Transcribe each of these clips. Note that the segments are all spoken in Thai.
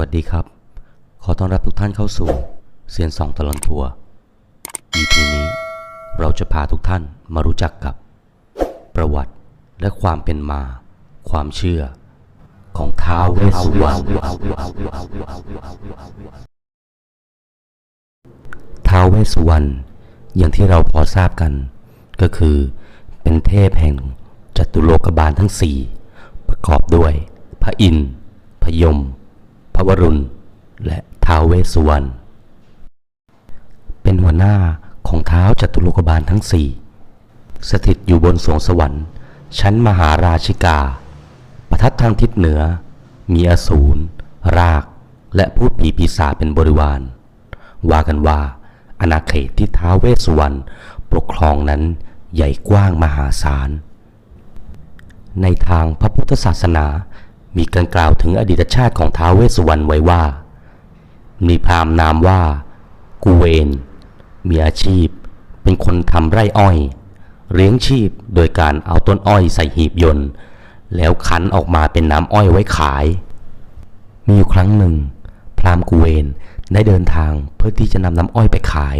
วัสดีครับ ขอต้อนรับทุกท่านเข้าสู่เซียนสองตลอนทัวร์ EP นี้เราจะพาทุกท่านมารู้จักกับ ประวัติและความเป็นมา ความเชื่อ ของท้าวเวสสุวรรณท้าวเวสสุวรรณอย่างที่เราพอทราบกัน ก็คือเป็นเทพแห่งจัตุโลกบาลทั้งสี่ประกอบด้วย พระอินทร์พยม พระวรุณ และท้าวเวสสุวรรณ เป็นหัวหน้าของเท้าวจตุโลกบาลทั้งสี่สถิตอยู่บนสวงสวรรค์ ชั้นมหาราชิกา ประทัดทางทิศเหนือ มีอสูร ราก และพูดผีปีศาจเป็นบริวาร ว่ากันว่า อาณาเขตที่ท้าวเวสสุวรรณปกครองนั้นใหญ่กว้างมหาศาล ในทางพระพุทธศาสนา มีการกล่าวถึงอดีตชาติของท้าวเวสสุวรรณไว้ว่า มีพราหมณ์นามว่า กูเวน มีอาชีพ เป็นคนทำไร่อ้อยเลี้ยงชีพโดยการเอาต้นอ้อยใส่หีบยนต์ แล้วขันออกมาเป็นน้ำอ้อยไว้ขาย มีอยู่ครั้งหนึ่ง พราหมณ์กูเวนได้เดินทางเพื่อที่จะนำน้ำอ้อยไปขาย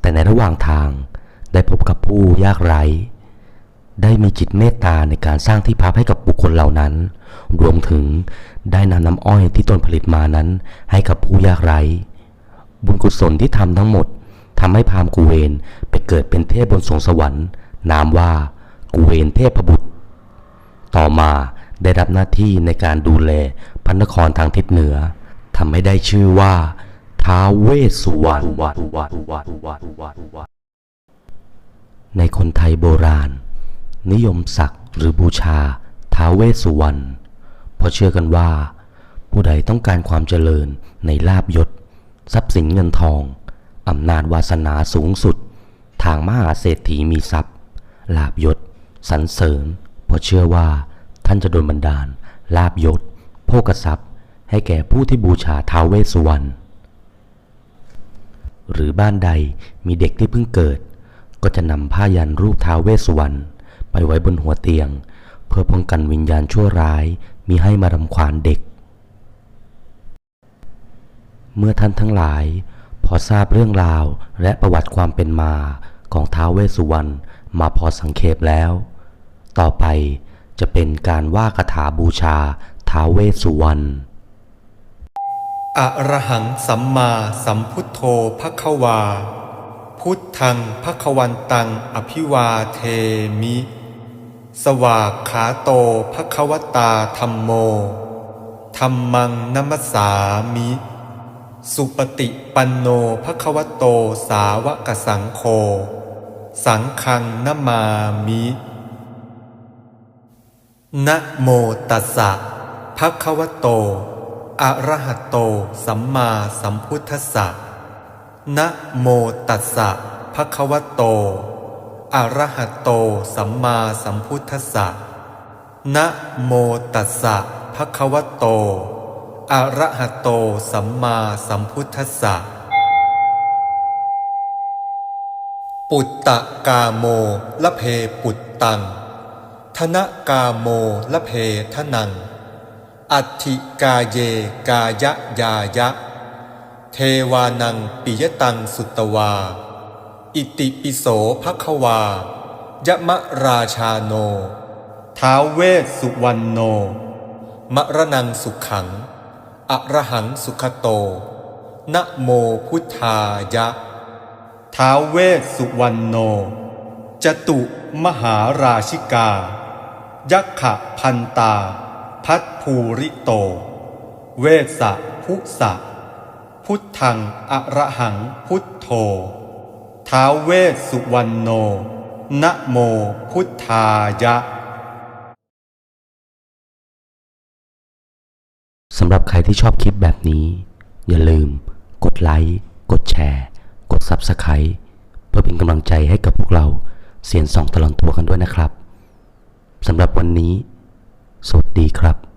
แต่ในระหว่างทางได้พบกับผู้ยากไร้ ได้มีจิตเมตตาในการสร้างที่พักให้กับบุคคลเหล่านั้น รวมถึงได้นำน้ำอ้อยที่ตนผลิตมานั้นให้กับผู้ยากไร้ บุญกุศลที่ทำทั้งหมดทำให้พราหมณ์กูเวนไปเกิดเป็นเทพบนสวงสวรรค์นามว่ากูเวนเทพบุตร ต่อมาได้รับหน้าที่ในการดูแลพระนครทางทิศเหนือทำให้ได้ชื่อว่าท้าวเวสสุวรรณในคนไทยโบราณ นิยมสักหรือบูชาท้าวเวสสุวรรณเพราะเชื่อกันว่า ผู้ใดต้องการความเจริญในลาบยศ ทรัพย์สินเงินทองอำนาจวาสนาสูงสุด ทางมหาเศรษฐีมีทรัพย์ ลาบยศสรรเสริญเพราะเชื่อว่าท่านจะโดนบันดาล ลาบยศโภกทรัพย์ ให้แก่ผู้ที่บูชาท้าวเวสสุวรรณหรือบ้านใดมีเด็กที่เพิ่งเกิด ก็จะนำผ้ายันรูปท้าวเวสสุวรรณ ไปไว้บนหัวเตียง เพื่อป้องกันวิญญาณชั่วร้ายมิให้มารำควานเด็ก เมื่อท่านทั้งหลาย พอทราบเรื่องราวและประวัติความเป็นมาของท้าวเวสสุวรรณมาพอสังเขปแล้ว ต่อไปจะเป็นการว่าคาถาบูชาท้าวเวสสุวรรณอะระหังสัมมาสัมพุทโธภควา พุทธังภควันตังอภิวาเทมิ สวากขาโตภควตาธรรมโมธรรมังนัมสสามิ สุปฏิปันโนภควโตสาวกสังโฆสังฆังนมามินะโมตัสสะภะคะวะโต อะระหะโต สัมมาสัมพุทธัสสะนะโมตัสสะภะคะวะโต อระหะโตสัมมาสัมพุทธัสสะนะโมตัสสะภะคะวะโต อะระหะโตสัมมาสัมพุทธัสสะ ปุตตะกาโมละเพปุตตัง ธนกาโมละเพทนัง อัติกาเยกายะยายะ เทวานังปิยตังสุตวา อิติปิโสภควายะมะราชาโน ท้าวเวสสุวรรณโนมะระนังสุขัง อระหังสุขโต นะโมพุทธายะ ท้าวเวสสุวรรณโน จตุมหาราชิกา ยักขะพันตา พัทภูริโต เวสสะภุสะพุทธังอระหังพุทโธ ท้าวเวสสุวรรณโน นะโมพุทธายะ สำหรับใครที่ชอบคลิปแบบนี้ อย่าลืม กดไลค์ กดแชร์ กด Subscribe เพื่อเป็นกำลังใจให้กับพวกเราเสียนสองตลอดตัวกันด้วยนะครับ สำหรับวันนี้ สวัสดีครับ